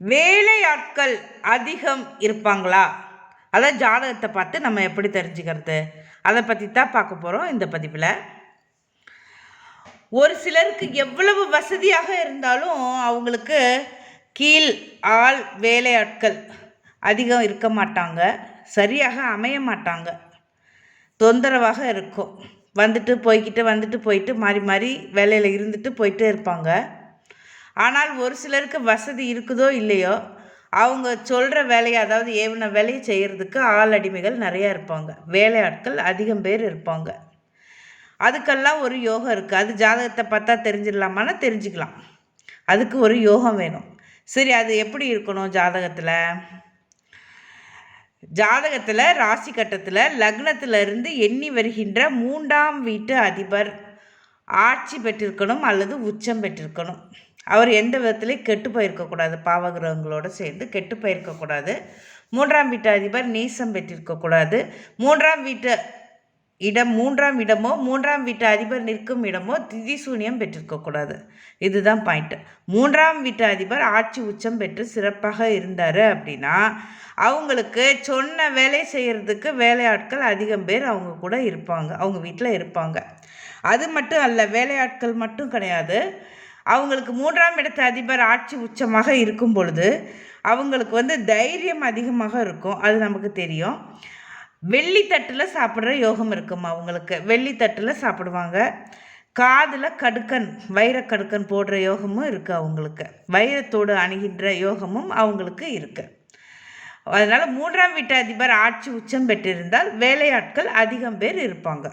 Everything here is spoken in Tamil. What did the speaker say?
வேலையாட்கள் அதிகம் இருப்பாங்களா? அதான் ஜாதகத்தை பார்த்து நம்ம எப்படி தெரிஞ்சுக்கிறது? அதை பற்றி தான் பார்க்க போகிறோம் இந்த பதிவில். ஒரு சிலருக்கு எவ்வளவு வசதியாக இருந்தாலும் அவங்களுக்கு கீழ் ஆள் வேலையாட்கள் அதிகம் இருக்க மாட்டாங்க. சரியாக அமைய மாட்டாங்க. தொந்தரவாக இருக்கும். வந்துட்டு போய்கிட்டு வந்துட்டு போயிட்டு மாறி மாறி வேலையில் இருந்துட்டு போயிட்டே இருப்பாங்க. ஆனால் ஒரு சிலருக்கு வசதி இருக்குதோ இல்லையோ அவங்க சொல்கிற வேலையை அதாவது ஏவின வேலையை செய்கிறதுக்கு ஆள் அடிமைகள் நிறையா இருப்பாங்க. வேலையாட்கள் அதிகம் பேர் இருப்பாங்க. அதுக்கெல்லாம் ஒரு யோகம் இருக்குது அது ஜாதகத்தை பார்த்தா தெரிஞ்சிடலாமான்னா தெரிஞ்சுக்கலாம். அதுக்கு ஒரு யோகம் வேணும். சரி அது எப்படி இருக்கணும் ஜாதகத்தில்? ஜாதகத்தில் ராசி கட்டத்தில் லக்னத்திலிருந்து எண்ணி வருகின்ற மூன்றாம் வீட்டு அதிபர் ஆட்சி பெற்றிருக்கணும் அல்லது உச்சம் பெற்றிருக்கணும். அவர் எந்த விதத்திலையும் கெட்டு போயிருக்கக்கூடாது. பாவகிரகங்களோடு சேர்ந்து கெட்டு போயிருக்கக்கூடாது. மூன்றாம் வீட்டு அதிபர் நீசம் பெற்றிருக்கக்கூடாது. மூன்றாம் வீட்டு இடம் மூன்றாம் இடமோ மூன்றாம் வீட்டு அதிபர் நிற்கும் இடமோ திதி சூன்யம் பெற்றிருக்கக்கூடாது. இதுதான் பாயிண்ட்டு மூன்றாம் வீட்டு அதிபர் ஆட்சி உச்சம் பெற்று சிறப்பாக இருந்தார் அப்படின்னா அவங்களுக்கு சொன்ன வேலை செய்கிறதுக்கு வேலையாட்கள் அதிகம் பேர் அவங்க கூட இருப்பாங்க. அவங்க வீட்டில் இருப்பாங்க. அது மட்டும் அல்ல வேலையாட்கள் மட்டும் கிடையாது. அவங்களுக்கு மூன்றாம் இடத்து அதிபர் ஆட்சி உச்சமாக இருக்கும் பொழுது அவங்களுக்கு வந்து தைரியம் அதிகமாக இருக்கும் அது நமக்கு தெரியும். வெள்ளித்தட்டில் சாப்பிட்ற யோகம் இருக்கும் அவங்களுக்கு. வெள்ளித்தட்டில் சாப்பிடுவாங்க. காதில் கடுக்கன் வைரக்கடுக்கன் போடுற யோகமும் இருக்குது அவங்களுக்கு. வைரத்தோடு அணுகின்ற யோகமும் அவங்களுக்கு இருக்குது அதனால் மூன்றாம் வீட்டு அதிபர் ஆட்சி உச்சம் பெற்றிருந்தால் வேலையாட்கள் அதிகம் பேர் இருப்பாங்க.